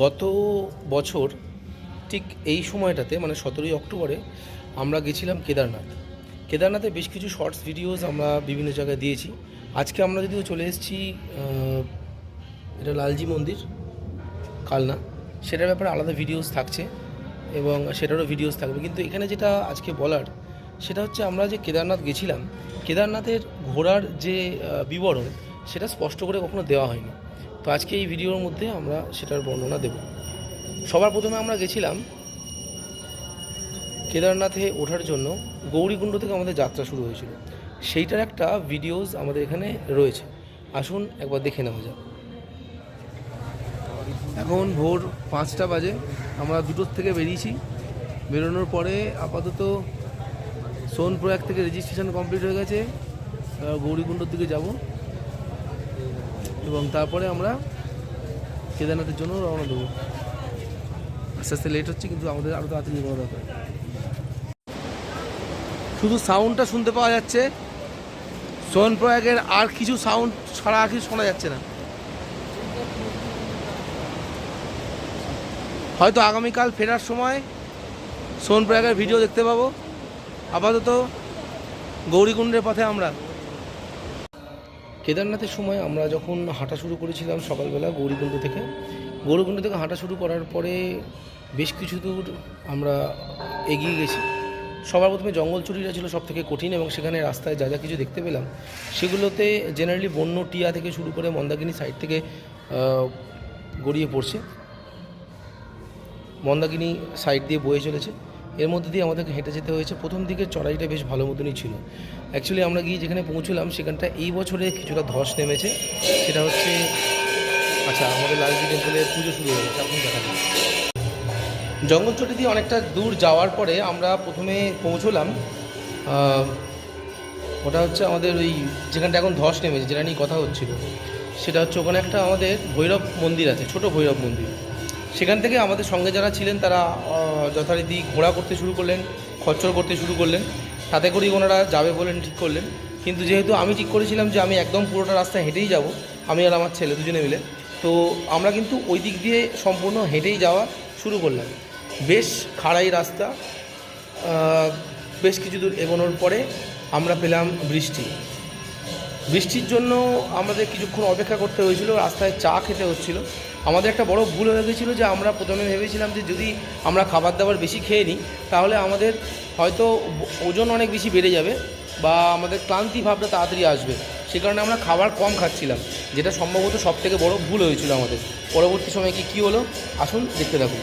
গত বছর ঠিক এই সময়টাতে মানে সতেরোই অক্টোবরে, আমরা গেছিলাম কেদারনাথ। কেদারনাথে বেশ কিছু শর্টস ভিডিওস আমরা বিভিন্ন জায়গায় দিয়েছি। আজকে আমরা যদিও চলে এসেছি এটা লালজি মন্দির, কালনা। সেটার ব্যাপারে আলাদা ভিডিওস থাকছে এবং সেটারও ভিডিওস থাকবে। কিন্তু এখানে যেটা আজকে বলার, সেটা হচ্ছে আমরা যে কেদারনাথ গেছিলাম, কেদারনাথের ঘোরার যে বিবরণ, সেটা স্পষ্ট করে কখনো দেওয়া হয়নি। তো আজকে এই ভিডিওর মধ্যে আমরা সেটার বর্ণনা দেব। সবার প্রথমে আমরা গেছিলাম কেদারনাথে ওঠার জন্য গৌরীকুণ্ড থেকে আমাদের যাত্রা শুরু হয়েছিল। সেইটার একটা ভিডিওস আমাদের এখানে রয়েছে। আসুন একবার দেখে নেওয়া যাক। এখন ভোর পাঁচটা বাজে। আমরা দুটোর থেকে বেরিয়েছি। বেরোনোর পরে আপাতত সোনপ্রয়াগ থেকে রেজিস্ট্রেশন কমপ্লিট হয়ে গেছে। গৌরীকুণ্ডর দিকে যাব। এবং তারপরে আমরা কেদারনাথের জন্য রওনা দেবো। আস্তে আস্তে লেট হচ্ছে, কিন্তু আমাদের আরও তাড়াতাড়ি যাওয়া দরকার। শুধু সাউন্ডটা শুনতে পাওয়া যাচ্ছে। সোনপ্রয়াগের আর কিছু সাউন্ড ছাড়া আর কিছু শোনা যাচ্ছে না। হয়তো আগামীকাল ফেরার সময় সোনপ্রয়াগের ভিডিও দেখতে পাবো। আপাতত গৌরীকুণ্ডের পথে আমরা। কেদারনাথের সময় আমরা যখন হাঁটা শুরু করেছিলাম সকালবেলা গৌরীকুণ্ড থেকে গৌরীকুণ্ড থেকে হাঁটা শুরু করার পরে বেশ কিছু দূর আমরা এগিয়ে গেছি। সবার প্রথমে জঙ্গল চুরিটা ছিল সব থেকে কঠিন এবং সেখানে রাস্তায় যা যা কিছু দেখতে পেলাম, সেগুলোতে জেনারেলি বন্য, টিয়া থেকে শুরু করে মন্দাকিনী সাইড থেকে গড়িয়ে পড়ছে। মন্দাকিনী সাইড দিয়ে বয়ে চলেছে। এর মধ্যে দিয়ে আমাদেরকে হেঁটে যেতে হয়েছে। প্রথম দিকের চড়াইটা বেশ ভালো মতনই ছিল। অ্যাকচুয়ালি আমরা গিয়ে যেখানে পৌঁছলাম, সেখানটা এই বছরে কিছুটা ধস নেমেছে। সেটা হচ্ছে আচ্ছা আমাদের লালজি টেম্পলের পুজো শুরু হয়ে গেছে, এখন দেখা যাক। জঙ্গল দিয়ে অনেকটা দূর যাওয়ার পরে আমরা প্রথমে পৌঁছলাম ওটা হচ্ছে আমাদের ওই যেখানটা এখন ধস নেমেছে, যেটা নিয়ে কথা হচ্ছিল। সেটা হচ্ছে ওখানে একটা আমাদের ভৈরব মন্দির আছে, ছোট ভৈরব মন্দির। সেখান থেকে আমাদের সঙ্গে যারা ছিলেন তারা যথারীতি ঘোড়া করতে শুরু করলেন, খচ্চর করতে শুরু করলেন, তাতে করেই ওনারা যাবে বলেন ঠিক করলেন। কিন্তু যেহেতু আমি ঠিক করেছিলাম যে আমি একদম পুরোটা রাস্তা হেঁটেই যাব, আমি আর আমার ছেলে দুজনে মিলে, তো আমরা কিন্তু ওই দিক দিয়ে সম্পূর্ণ হেঁটেই যাওয়া শুরু করলাম। বেশ খাড়াই রাস্তা বেশ কিছু দূর এগোনোর পরে আমরা পেলাম বৃষ্টি। বৃষ্টির জন্য আমাদের কিছুক্ষণ অপেক্ষা করতে হয়েছিল, রাস্তায় চা খেতে হচ্ছিল। আমাদের একটা বড় ভুল হয়ে গেছিল যে আমরা প্রথমে ভেবেছিলাম যে যদি আমরা খাবার দাবার বেশি খেয়ে নিই, তাহলে আমাদের হয়তো ওজন অনেক বেশি বেড়ে যাবে বা আমাদের ক্লান্তি ভাবটা তাড়াতাড়ি আসবে। সে কারণে আমরা খাবার কম খাচ্ছিলাম, যেটা সম্ভবত সব থেকে বড় ভুল হয়েছিল আমাদের। পরবর্তী সময় কি কী হলো? আসুন দেখতে থাকুন।